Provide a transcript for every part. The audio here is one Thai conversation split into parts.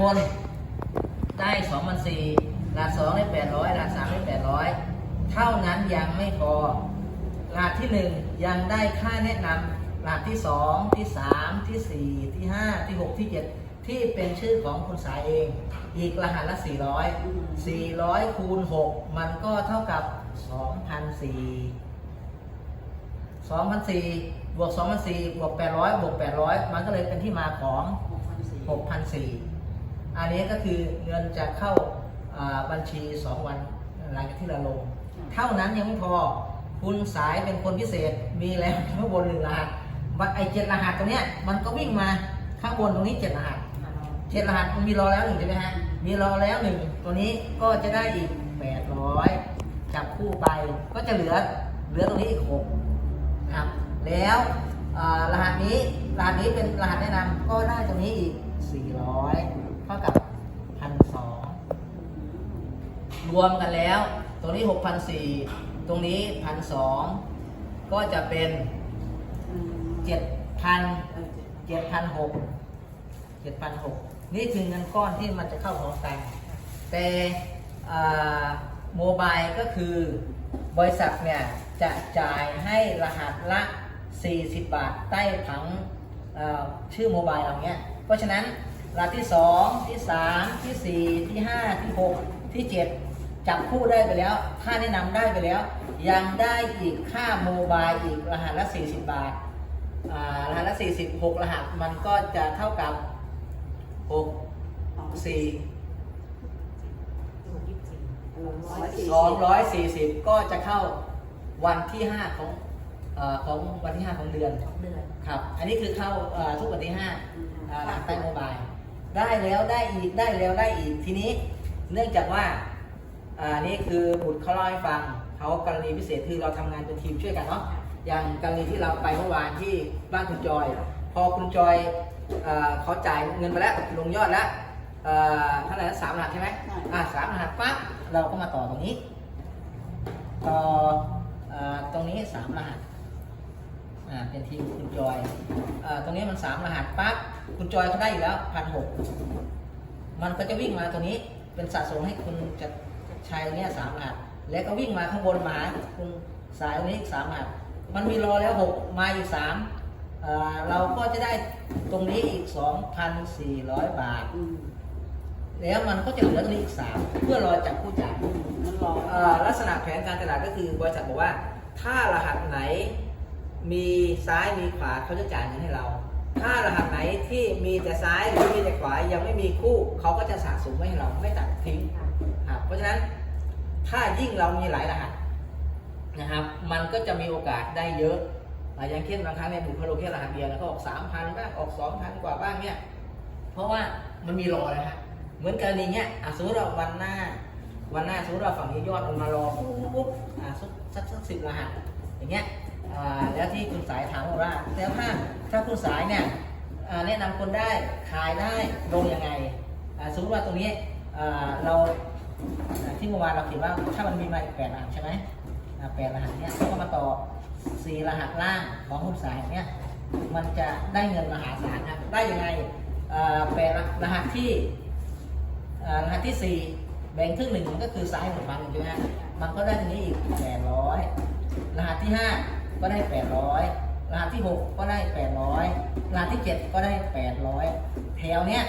บน ได้สองพันสี่รหัสสองได้แปดร้อยรหัสสามได้แปดร้อยเท่านั้นยังไม่พอรหัสที่หนึ่งยังได้ค่าแนะนำรหัสที่สองที่สามที่สี่ที่ห้าที่หกที่เจ็ดที่เป็นชื่อของคุณสายเอง อีกรหัสละสี่ร้อยสี่ร้อยคูณหกมันก็เท่ากับสองพันสี่สองพันสี่บวกสองพันสี่บวกแปดร้อยบวกแปดร้อยมันก็เลยเป็นที่มาของหกพันสี่ อันนี้ก็คือเงินจะเข้าอ่าบัญชีสองวันหลังจากที่เราลง เท่านั้นยังไม่พอคุณสายเป็นคนพิเศษมีแล้วข้างบนหนึ่งรหัสมันไอเจ็ดรหัสตรงเนี้ยมันก็วิ่งมาข้างบนตรงนี้เจ็ดรหัสเจ็ดรหัสมันมีรอแล้วหนึ่งใช่ไหมฮะมีรอแล้วหนึ่งตัวนี้ก็จะได้อีกแปดร้อยจับคู่ไปก็จะเหลือเหลือตรงนี้อีกหกนะครับ แล้วอ่ารหัสนี้รหัสนี้เป็นรหัสแนะนำก็ได้ตรงนี้อีกสี่ร้อย เท่ากับพันสองรวมกันแล้ว ตรงนี้หกพันสี่ตรงนี้พันสองก็จะเป็นเจ็ดพันเจ็ดพันหกเจ็ดพันหกนี่คือเงินก้อนที่มันจะเข้าของกันแต่โมบายก็คือบริษัทเนี่ยจะจ่ายให้รหัสละ 40 บาทใต้ผังชื่อโมบายเราเนี้ยเพราะฉะนั้น รหัสที่2ที่3ที่4ที่5ที่6ที่7จับคู่ได้ไปแล้ว ค่าแนะนำได้ไปแล้ว ยังได้อีกค่าโมบายอีกรหัสละ 40 บาทอ่ารหัสละ46รหัสมันก็จะเท่ากับ 6 4 240 ก็จะเข้าวันที่ 5 ของเออของวันที่ 5 ของเดือน ครับ อันนี้คือเข้าเอ่อทุกวันที่5อ่าหลังใต้โมบาย ได้แล้วได้อีกได้แล้วได้อีกทีนี้ เนื่องจากว่าอ่านี่คือบุตรเขาเล่าให้ฟังเขากรณีพิเศษคือเราทำงานเป็นทีมช่วยกันเนาะอย่างกรณีที่เราไปเมื่อวานที่บ้านคุณจอย พอคุณจอยเอ่อเขาจ่ายเงินไปแล้วลงยอดแล้วเอ่อเท่าไหร่นะสามรหัสใช่ไหมใช่อ่าสามรหัสปั๊บเราก็มาต่อตรงนี้ต่อเอ่อตรงนี้สามรหัส อ่าเป็นทีมคุณจอยเอ่อตรงนี้มันสามรหัสปั๊บคุณจอยเขาได้อยู่แล้วพันหกมันก็จะวิ่งมาตรงนี้เป็นสะสมให้คุณจะชายเนี่ยสามรหัสแล้วก็วิ่งมาข้างบนมาหาคุณสายตรงนี้อีกสามรหัสมันมีรอแล้วหกมาอยู่สามเอ่อเราก็จะได้ตรงนี้อีกสองพันสี่ร้อยบาท แล้วมันก็จะเหลือตรงนี้อีกสามเพื่อรอจับผู้จ่ายมันรอเอ่อลักษณะแผนการตลาดก็คือบริษัทบอกว่า ถ้ารหัสไหน มีซ้ายมีขวาเขาจะจ่ายเงินให้เรา ถ้ารหัสไหนที่มีแต่ซ้ายหรือมีแต่ขวายังไม่มีคู่เขาก็จะสะสมไว้ให้เราไม่ตัดทิ้งครับเพราะฉะนั้นถ้ายิ่งเรามีหลายรหัสนะครับ มันก็จะมีโอกาสได้เยอะอย่างเช่นบางครั้งเนี่ยบุคโลแค่รหัสเดียวนะเขาออกสามพันบ้างออกสองพันกว่าบ้างเนี่ยเพราะว่ามันมีรอนะฮะเหมือนกรณีเนี้ยอสมมติเราวันหน้า วันหน้าสมมติเราฝั่งนี้ยอดมันมารอปุ๊บปุ๊บปุ๊บอ่าสักสักสิบรหัสอย่างเงี้ย แล้วที่คุณสายถามว่าแล้วถ้าถ้าคุณสายเนี่ยแนะนำคนได้ขายได้ลงยังไงอ่าสมมติว่าตรงนี้เราที่เมื่อวานเราเขียนว่าถ้ามันมีมาอีกแปดรหัสใช่ไหมแปดรหัสเนี้ยก็มาต่อสี่รหัสล่างของคุณสายเนี้ยมันจะได้เงินมหาศาลครับได้ยังไงแปดรหัสที่รหัสที่4แบ่งครึ่งหนึ่งมันก็คือซ้ายหนึ่งพันใช่ไหมมันก็ได้ตรงนี้อีกแปดร้อย รหัสที่ 5 ก็ได้แปดร้อยรหัสที่ 6 ก็ได้แปดร้อยรหัสที่ 7 ก็ได้แปดร้อยแถวเนี้ย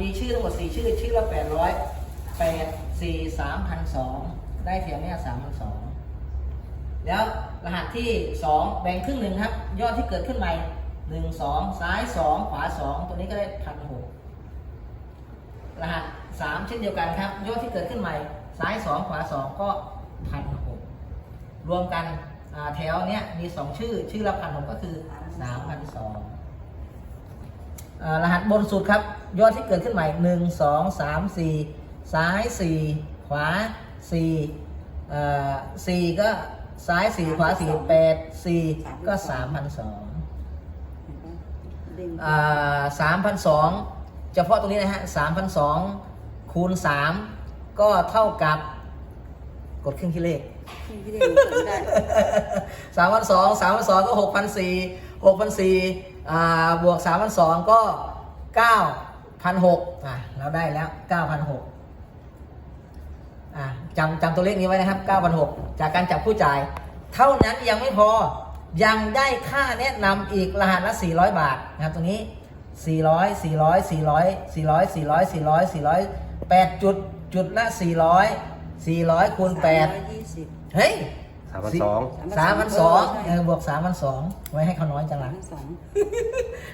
มีชื่อทั้งหมด 4 ชื่อ ชื่อละแปดร้อยแปดสี่สามพันสองได้แถวเนี้ยสามพันสองแล้วรหัสที่ 2 แบ่งครึ่งหนึ่งครับ ยอดที่เกิดขึ้นใหม่หนึ่งสองซ้ายสองขวาสองตัวนี้ก็ได้พันหกรหัสสามเช่นเดียวกันครับ ยอดที่เกิดขึ้นใหม่ ซ้ายสองขวาสองก็พันหก รวมกันอ่าแถวเนี้ยมีสองชื่อ ชื่อละพันหกก็คือสามพันสองรหัสบนสุดครับ ยอดที่เกิดขึ้นใหม่หนึ่งสองสามสี่ซ้ายสี่ขวาสี่อ่าสี่ก็ซ้ายสี่ขวาสี่แปดสี่ก็สามพันสองสามพันสองเฉพาะตรงนี้นะฮะสามพันสองคูณสามก็เท่ากับ กดเครื่องคิดเลขที่เรียนเกิดได้สามพันสองสามพันสองก็หกพันสี่หกพันสี่บวกสามพันสองก็เก้าพันหกอะเราได้แล้วเก้าพันหกอะจำจำตัวเลขนี้ไว้นะครับเก้าพันหกจากการจับผู้จ่าย เท่านั้นยังไม่พอยังได้ค่าแนะนำอีกรหัสละ400บาทนะครับตรงนี้400 400 400 400 400 400 400 8จุดจุดละ 400 400คูณ8ยี่สิบเฮ้ยสามพันสองสามพันสองใช่เออบวกสามพันสองไว้ให้เขาน้อยจังหลังสอง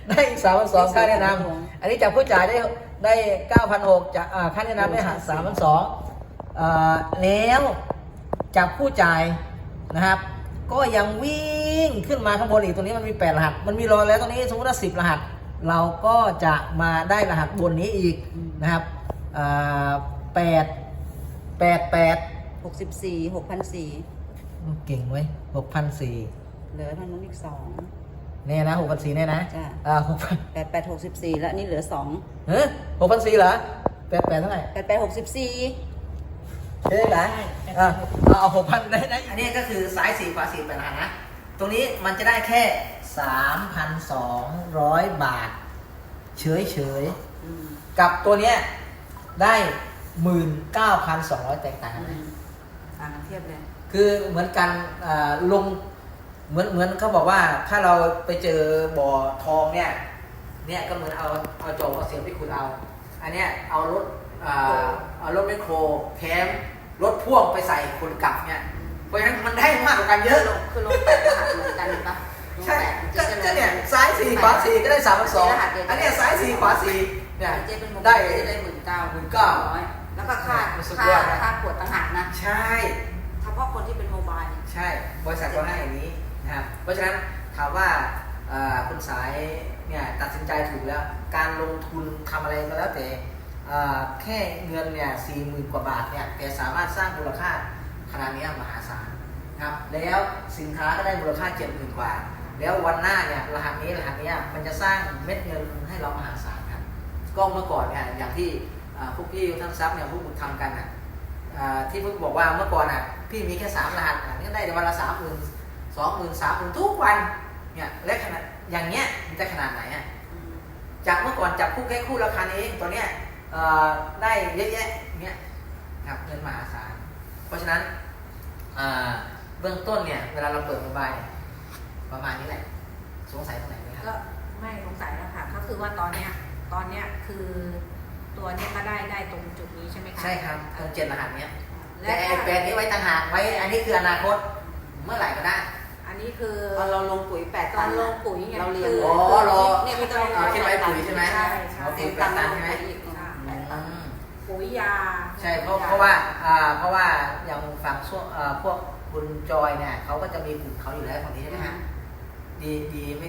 ได้อีกสามพันสองค่าแนะนำอันนี้จากผู้จ่ายได้ได้เก้าพันหกจากอ่าค่าแนะนำได้หักสามพันสองแล้วจากผู้จ่ายนะครับ ก็ยังวิ่งขึ้นมาข้างบนอีกตรงนี้มันมีแปดรหัส มันมีรอยแล้วตรงนี้สมมติว่าสิบรหัส เราก็จะมาได้รหัสบนนี้อีกนะครับแปด แปดแปดหกสิบสี่หกพันสี่เก่งเว้ยหกพันสี่เหลือทางนู้นอีกสองแน่นะหกพันสี่แน่นะจ้ะอ่าหกพันแปดแปดหกสิบสี่แล้วอันนี่เหลือสองเฮ้ยหกพันสี่เหรอแปดแปดเท่าไหร่แปดแปดหกสิบสี่ใช่ไหมอ่าเอาหกพันได้นะอันนี้ก็คือซ้ายสี่ขวาสี่แปดรหัสนะ ตรงนี้มันจะได้แค่สามพันสองร้อยบาท เฉยเฉยๆกับตัวเนี้ยได้ หมื่นเก้าพันสองร้อยแตกต่างกันไหมต่างกันเทียบเลย คือเหมือนกันอ่าลงเหมือนเหมือนเขาบอกว่าถ้าเราไปเจอบ่อทองเนี่ยเนี่ยก็เหมือนเอาเอาโจกเอาเสียมไปขุดเอา อันเนี้ยเอารถอ่าเอารถแมคโครแถมรถพ่วงไปใส่คนกลับเนี่ยเพราะฉะนั้นมันได้มากกว่ากันเยอะคือลงแปดรหัสเหมือนกันปะลงใช่แปดก็ก็เนี่ยซ้ายสี่ขวาสี่ก็ได้สามพันสองอันเนี้ยซ้ายสี่ขวาสี่เนี่ยเจ๊เป็นโมได้ได้ได้หมื่นเก้าหมื่นเก้าร้อย แล้วก็ค่าสุดค่ายอดนะค่าขวดต่างหากนะใช่ เฉพาะคนที่เป็นโมบายใช่ บริษัทก็ให้อย่างนี้นะครับ เพราะฉะนั้นถามว่าเอ่อคุณสายเนี่ยตัดสินใจถูกแล้ว การลงทุนทำอะไรก็แล้วแต่เอ่อแค่เงินเนี่ยสี่หมื่นกว่าบาทเนี่ยแต่สามารถสร้างมูลค่าขนาดนี้มหาศาลนะครับ แล้วสินค้าก็ได้มูลค่าเจ็ดหมื่นกว่า แล้ววันหน้าเนี่ยรหัสนี้รหัสเนี้ยมันจะสร้างเม็ดเงินให้เรามหาศาลครับก็เมื่อก่อนเนี่ยอย่างที่เอ่อ พวกพี่ท่านทรัพย์เนี่ยพวกคุณทำกันอะที่พิ่งบอกว่าเมื่อก่อนอะพี่มีแค่สามรหัสอะนี่ได้วันละสามหมื่นสองหมื่นสามหมื่นทุกวันเนี่ยและขนาดอย่างเงี้ยมันจะขนาดไหนอะจากเมื่อก่อนจับคู่แค่คู่ราคาเองตัวเนี้ยได้เยอะแยะเงี้ยครับเงินมหาศาลเพราะฉะนั้นเบื้องต้นเนี่ยเวลาเราเปิดโมบายเนี่ยประมาณนี้แหละ สงสัยตรงไหนไหมครับก็ไม่สงสัยแล้วค่ะก็คือว่าตอนเนี้ยตอนเนี้ยคือ ตัวเนี้ยก็ได้ได้ตรงจุดนี้ใช่ไหมคะใช่ครับตรงเจ็ดรหัสเนี้ยและแต่ไอ้แปดนี้ไว้ต่างหากไว้อันนี้คืออนาคตเมื่อไหร่ก็ได้ อันนี้คือตอนเราลงปุ๋ยแปดตอนลงปุ๋ยไงเราเรียนคืออ๋อรอเนี่ยพี่ต้องเอาที่ไว้ปุ๋ยใช่ไหมใช่ใช่เอาปุ๋ยแปดตันใช่ไหมอืมปุ๋ยยา ใช่เพราะเพราะว่าอ่าเพราะว่าอย่างฝั่งช่วงอ่าพวกคุณจอยเนี่ยเขาก็จะมีกลุ่มเขาอยู่แล้วฝั่งนี้ใช่ไหมฮะดีดีไม่